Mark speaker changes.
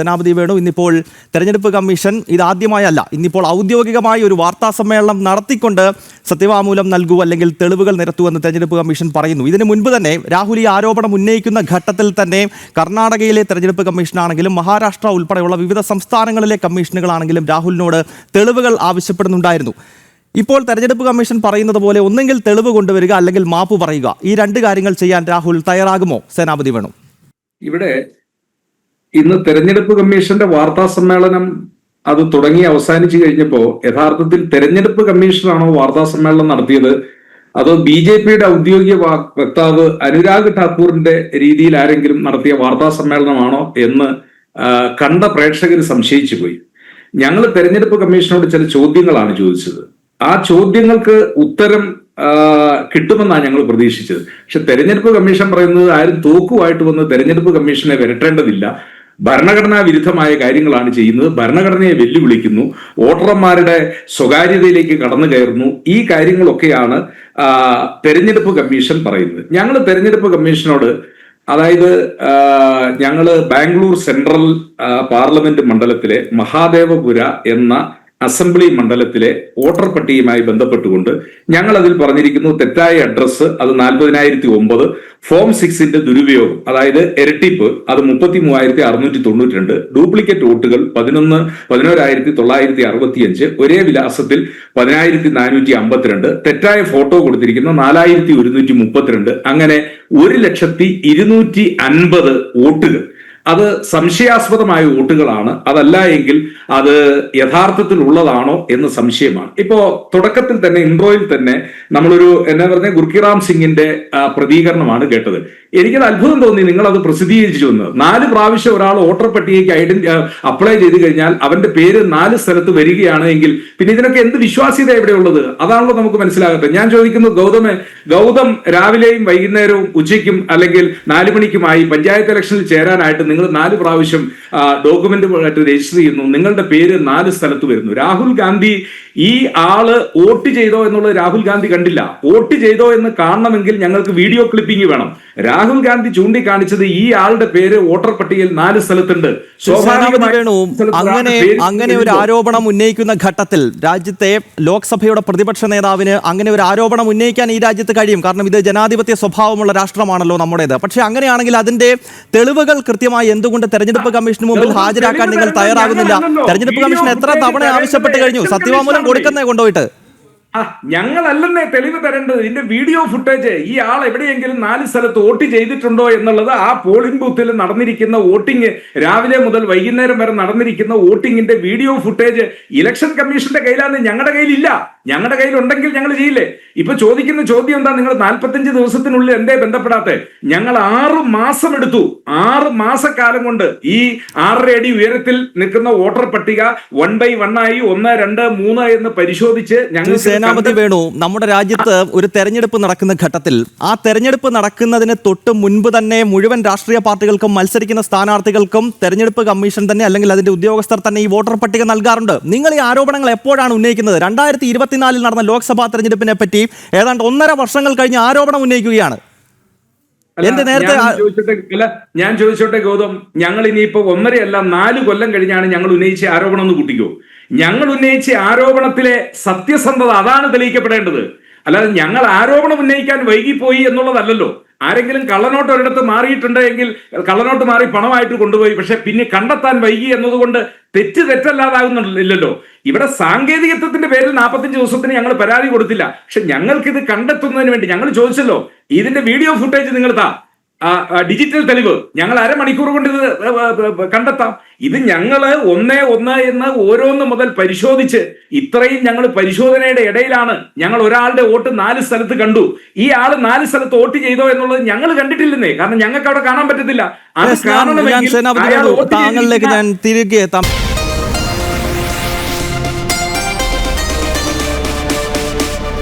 Speaker 1: സേനാപതി വേണു. ഇന്നിപ്പോൾ തെരഞ്ഞെടുപ്പ് കമ്മീഷൻ ഇതാദ്യമായല്ല. ഇന്നിപ്പോൾ ഔദ്യോഗികമായി ഒരു വാർത്താ സമ്മേളനം നടത്തിക്കൊണ്ട് സത്യവാമൂലം നൽകൂ അല്ലെങ്കിൽ തെളിവുകൾ നിരത്തുവെന്ന് തെരഞ്ഞെടുപ്പ് കമ്മീഷൻ പറയുന്നു. ഇതിനു മുൻപ് തന്നെ രാഹുൽ ഈ ആരോപണം ഉന്നയിക്കുന്ന ഘട്ടത്തിൽ തന്നെ കർണാടകയിലെ തെരഞ്ഞെടുപ്പ് കമ്മീഷനാണെങ്കിലും മഹാരാഷ്ട്ര ഉൾപ്പെടെയുള്ള വിവിധ സംസ്ഥാനങ്ങളിലെ കമ്മീഷനുകളാണെങ്കിലും രാഹുലിനോട് തെളിവുകൾ ആവശ്യപ്പെടുന്നുണ്ടായിരുന്നു. ഇപ്പോൾ തെരഞ്ഞെടുപ്പ് കമ്മീഷൻ പറയുന്നത് പോലെ ഒന്നെങ്കിൽ തെളിവ് കൊണ്ടുവരിക അല്ലെങ്കിൽ മാപ്പ് പറയുക. ഈ രണ്ട് കാര്യങ്ങൾ ചെയ്യാൻ രാഹുൽ തയ്യാറാകുമോ? സേനാപതി വേണു.
Speaker 2: ഇവിടെ ഇന്ന് തെരഞ്ഞെടുപ്പ് കമ്മീഷന്റെ വാർത്താ സമ്മേളനം അത് തുടങ്ങി അവസാനിച്ചു കഴിഞ്ഞപ്പോ യഥാർത്ഥത്തിൽ തെരഞ്ഞെടുപ്പ് കമ്മീഷനാണോ വാർത്താ സമ്മേളനം നടത്തിയത്? അതോ ബി ജെ പിയുടെ ഔദ്യോഗിക വക്താവ് അനുരാഗ് ഠാക്കൂറിന്റെ രീതിയിൽ ആരെങ്കിലും നടത്തിയ വാർത്താ സമ്മേളനമാണോ എന്ന് കണ്ട പ്രേക്ഷകർ സംശയിച്ചു പോയി. ഞങ്ങൾ തെരഞ്ഞെടുപ്പ് കമ്മീഷനോട് ചില ചോദ്യങ്ങളാണ് ചോദിച്ചത്. ആ ചോദ്യങ്ങൾക്ക് ഉത്തരം കിട്ടുമെന്നാണ് ഞങ്ങൾ പ്രതീക്ഷിച്ചത്. പക്ഷെ തെരഞ്ഞെടുപ്പ് കമ്മീഷൻ പറയുന്നത് ആരും തോക്കുമായിട്ട് വന്ന് തെരഞ്ഞെടുപ്പ് കമ്മീഷനെ വരട്ടേണ്ടതില്ല. ഭരണഘടനാ വിരുദ്ധമായ കാര്യങ്ങളാണ് ചെയ്യുന്നത്. ഭരണഘടനയെ വെല്ലുവിളിക്കുന്നു. വോട്ടർമാരുടെ സ്വകാര്യതയിലേക്ക് കടന്നു കയറുന്നു. ഈ കാര്യങ്ങളൊക്കെയാണ് തെരഞ്ഞെടുപ്പ് കമ്മീഷൻ പറയുന്നത്. ഞങ്ങൾ തെരഞ്ഞെടുപ്പ് കമ്മീഷനോട് അതായത് ഞങ്ങൾ ബാംഗ്ലൂർ സെൻട്രൽ പാർലമെന്റ് മണ്ഡലത്തിലെ മഹാദേവപുര എന്ന അസംബ്ലി മണ്ഡലത്തിലെ വോട്ടർ പട്ടികയുമായി ബന്ധപ്പെട്ടുകൊണ്ട് ഞങ്ങൾ അതിൽ പറഞ്ഞിരിക്കുന്നു തെറ്റായ അഡ്രസ്സ് അത് നാൽപ്പതിനായിരത്തി ഒമ്പത് ഫോം സിക്സിന്റെ ദുരുപയോഗം അതായത് ഇരട്ടിപ്പ് അത് മുപ്പത്തി മൂവായിരത്തി അറുന്നൂറ്റി തൊണ്ണൂറ്റി രണ്ട് ഡ്യൂപ്ലിക്കേറ്റ് വോട്ടുകൾ പതിനൊന്ന് പതിനോരായിരത്തി തൊള്ളായിരത്തി അറുപത്തി അഞ്ച് ഒരേ വിലാസത്തിൽ പതിനായിരത്തി നാനൂറ്റി അമ്പത്തിരണ്ട് തെറ്റായ ഫോട്ടോ കൊടുത്തിരിക്കുന്ന നാലായിരത്തി ഒരുന്നൂറ്റി മുപ്പത്തിരണ്ട് അങ്ങനെ ഒരു ലക്ഷത്തി ഇരുന്നൂറ്റി അൻപത് വോട്ടുകൾ. അത് സംശയാസ്പദമായ വോട്ടുകളാണ് അതല്ല എങ്കിൽ അത് യഥാർത്ഥത്തിൽ ഉള്ളതാണോ എന്ന് സംശയമാണ്. ഇപ്പോ തുടക്കത്തിൽ തന്നെ ഇൻട്രോയിൽ തന്നെ നമ്മളൊരു എന്നാ പറഞ്ഞ ഗുർക്കിറാം സിംഗിന്റെ പ്രതികരണമാണ് കേട്ടത്. എനിക്കത് അത്ഭുതം തോന്നി നിങ്ങൾ അത് പ്രസിദ്ധീകരിച്ചു എന്ന്. നാല് പ്രാവശ്യം ഒരാൾ വോട്ടർ പട്ടികയ്ക്ക് ഐഡന്റി അപ്ലൈ ചെയ്ത് കഴിഞ്ഞാൽ അവന്റെ പേര് നാല് സ്ഥലത്ത് വരികയാണ് എങ്കിൽ പിന്നെ ഇതിനൊക്കെ എന്ത് വിശ്വാസ്യത എവിടെയുള്ളത്? അതാണല്ലോ നമുക്ക് മനസ്സിലാകട്ടെ ഞാൻ ചോദിക്കുന്നു ഗൗതമെ ഗൗതം രാവിലെയും വൈകുന്നേരവും ഉച്ചയ്ക്കും അല്ലെങ്കിൽ നാല് മണിക്കുമായി പഞ്ചായത്ത് ഇലക്ഷനിൽ ചേരാനായിട്ട് നിങ്ങൾ നാല് പ്രാവശ്യം ഡോക്യുമെന്റ് രജിസ്റ്റർ ചെയ്യുന്നു. നിങ്ങളുടെ പേര് നാല് സ്ഥലത്ത് വരുന്നു. രാഹുൽ ഗാന്ധി ഈ ആൾ വോട്ട് ചെയ്തോ എന്നുള്ളത് രാഹുൽ ഗാന്ധി കണ്ടില്ല. വോട്ട് ചെയ്തോ എന്ന് കാണണമെങ്കിൽ ഞങ്ങൾക്ക് വീഡിയോ ക്ലിപ്പിംഗ് വേണം. രാഹുൽ ഗാന്ധി ചൂണ്ടിക്കാണിച്ചത് ഈ ആളുടെ പേര് വോട്ടർ പട്ടികയിൽ നാല് സ്ഥലത്തുണ്ട്.
Speaker 1: അങ്ങനെ അങ്ങനെ ഒരു ആരോപണം ഉന്നയിക്കുന്ന ഘട്ടത്തിൽ രാജ്യത്തെ ലോക്സഭയുടെ പ്രതിപക്ഷ നേതാവിന് അങ്ങനെ ഒരു ആരോപണം ഉന്നയിക്കാൻ ഈ രാജ്യത്ത് കഴിയും. കാരണം ഇത് ജനാധിപത്യ സ്വഭാവമുള്ള രാഷ്ട്രമാണല്ലോ നമ്മുടേത്. പക്ഷേ അങ്ങനെയാണെങ്കിൽ അതിന്റെ തെളിവുകൾ കൃത്യമായി എന്തുകൊണ്ട് തെരഞ്ഞെടുപ്പ് കമ്മീഷന് മുമ്പിൽ ഹാജരാക്കാൻ നിങ്ങൾ തയ്യാറാകുന്നില്ല? തെരഞ്ഞെടുപ്പ് കമ്മീഷൻ എത്ര തവണ ആവശ്യപ്പെട്ട് കഴിഞ്ഞു?
Speaker 2: സത്യവാമൂലം
Speaker 1: കൊടുക്കുന്നേ കൊണ്ടുപോയിട്ട്.
Speaker 2: ആ, ഞങ്ങളല്ലെന്നേ തെളിവ് തരേണ്ടത്. ഇതിന്റെ വീഡിയോ ഫുട്ടേജ് ഈ ആൾ എവിടെയെങ്കിലും നാല് സ്ഥലത്ത് വോട്ട് ചെയ്തിട്ടുണ്ടോ എന്നുള്ളത് ആ പോളിംഗ് ബൂത്തിൽ നടന്നിരിക്കുന്ന വോട്ടിംഗ് രാവിലെ മുതൽ വൈകുന്നേരം വരെ നടന്നിരിക്കുന്ന വോട്ടിംഗിന്റെ വീഡിയോ ഫുട്ടേജ് ഇലക്ഷൻ കമ്മീഷന്റെ കയ്യിലാണ് ഞങ്ങളുടെ കയ്യിലില്ല. ഞങ്ങളുടെ കയ്യിലുണ്ടെങ്കിൽ ഞങ്ങൾ ചെയ്യില്ലേ? ഇപ്പൊ ചോദിക്കുന്ന ചോദ്യം എന്താ? നിങ്ങൾ നാൽപ്പത്തഞ്ച് ദിവസത്തിനുള്ളിൽ എന്തേ ബന്ധപ്പെടാത്തെ? ഞങ്ങൾ ആറ് മാസം എടുത്തു. ആറ് മാസക്കാലം കൊണ്ട് ഈ ആറര അടി ഉയരത്തിൽ നിൽക്കുന്ന വോട്ടർ പട്ടിക വൺ ബൈ വൺ ആയി ഒന്ന് രണ്ട് മൂന്ന് എന്ന് പരിശോധിച്ച് ഞങ്ങൾ
Speaker 1: സേനാപതി വേണു നമ്മുടെ രാജ്യത്ത് ഒരു തെരഞ്ഞെടുപ്പ് നടക്കുന്ന ഘട്ടത്തിൽ. ആ തെരഞ്ഞെടുപ്പ് നടക്കുന്നതിന് തൊട്ട് മുൻപ് തന്നെ മുഴുവൻ രാഷ്ട്രീയ പാർട്ടികൾക്കും മത്സരിക്കുന്ന സ്ഥാനാർത്ഥികൾക്കും തെരഞ്ഞെടുപ്പ് കമ്മീഷൻ തന്നെ അല്ലെങ്കിൽ അതിന്റെ ഉദ്യോഗസ്ഥർ തന്നെ ഈ വോട്ടർ പട്ടിക നൽകാറുണ്ട്. നിങ്ങൾ ഈ ആരോപണങ്ങൾ എപ്പോഴാണ് ഉന്നയിക്കുന്നത്? രണ്ടായിരത്തി ഇരുപത്തിനാലിൽ നടന്ന ലോക്സഭാ തെരഞ്ഞെടുപ്പിനെ പറ്റി ഏതാണ്ട് ഒന്നര വർഷങ്ങൾ കഴിഞ്ഞ് ആരോപണം ഉന്നയിക്കുകയാണ്. എന്റെ നേരത്തെ
Speaker 2: ഞാൻ ചോദിച്ചോട്ടെ അല്ല ഞാൻ ചോദിച്ചോട്ടെ ഗൗതം ഞങ്ങൾ ഇനിയിപ്പോ ഒന്നരയല്ല നാല് കൊല്ലം കഴിഞ്ഞാണ് ഞങ്ങൾ ഉന്നയിച്ച ആരോപണം എന്ന് കൂട്ടിക്കോ. ഞങ്ങൾ ഉന്നയിച്ച ആരോപണത്തിലെ സത്യസന്ധത അതാണ് തെളിയിക്കപ്പെടേണ്ടത്. അല്ലാതെ ഞങ്ങൾ ആരോപണം ഉന്നയിക്കാൻ വൈകിപ്പോയി എന്നുള്ളതല്ലല്ലോ. ആരെങ്കിലും കള്ളനോട്ട് ഒരിടത്ത് മാറിയിട്ടുണ്ടെങ്കിൽ കള്ളനോട്ട് മാറി പണമായിട്ട് കൊണ്ടുപോയി. പക്ഷെ പിന്നെ കണ്ടെത്താൻ വൈകി എന്നതുകൊണ്ട് തെറ്റ് തെറ്റല്ലാതാകുന്നില്ലല്ലോ ഇവിടെ സാങ്കേതികത്വത്തിന്റെ പേരിൽ നാൽപ്പത്തഞ്ച് ദിവസത്തിന് ഞങ്ങൾ പരാതി കൊടുത്തില്ല. പക്ഷെ ഞങ്ങൾക്ക് ഇത് കണ്ടെത്തുന്നതിന് വേണ്ടി ഞങ്ങൾ ചോദിച്ചല്ലോ. ഇതിന്റെ വീഡിയോ ഫുട്ടേജ് നിങ്ങൾ താ. ഡിജിറ്റൽ തെളിവ്. ഞങ്ങൾ അരമണിക്കൂർ കൊണ്ട് ഇത് കണ്ടെത്താം. ഇത് ഞങ്ങൾ ഒന്നേ ഒന്ന് എന്ന് ഓരോന്ന് മുതൽ പരിശോധിച്ച് ഇത്രയും ഞങ്ങൾ പരിശോധനയുടെ ഇടയിലാണ് ഞങ്ങൾ ഒരാളുടെ വോട്ട് നാല് സ്ഥലത്ത് കണ്ടു. ഈ ആൾ നാല് സ്ഥലത്ത് വോട്ട് ചെയ്തോ എന്നുള്ളത് ഞങ്ങൾ കണ്ടിട്ടില്ലെന്നേ. കാരണം ഞങ്ങൾക്ക് അവിടെ കാണാൻ പറ്റത്തില്ല. അത് കാണണമെങ്കിൽ
Speaker 1: താങ്കളിലേക്ക് ഞാൻ തിരികെ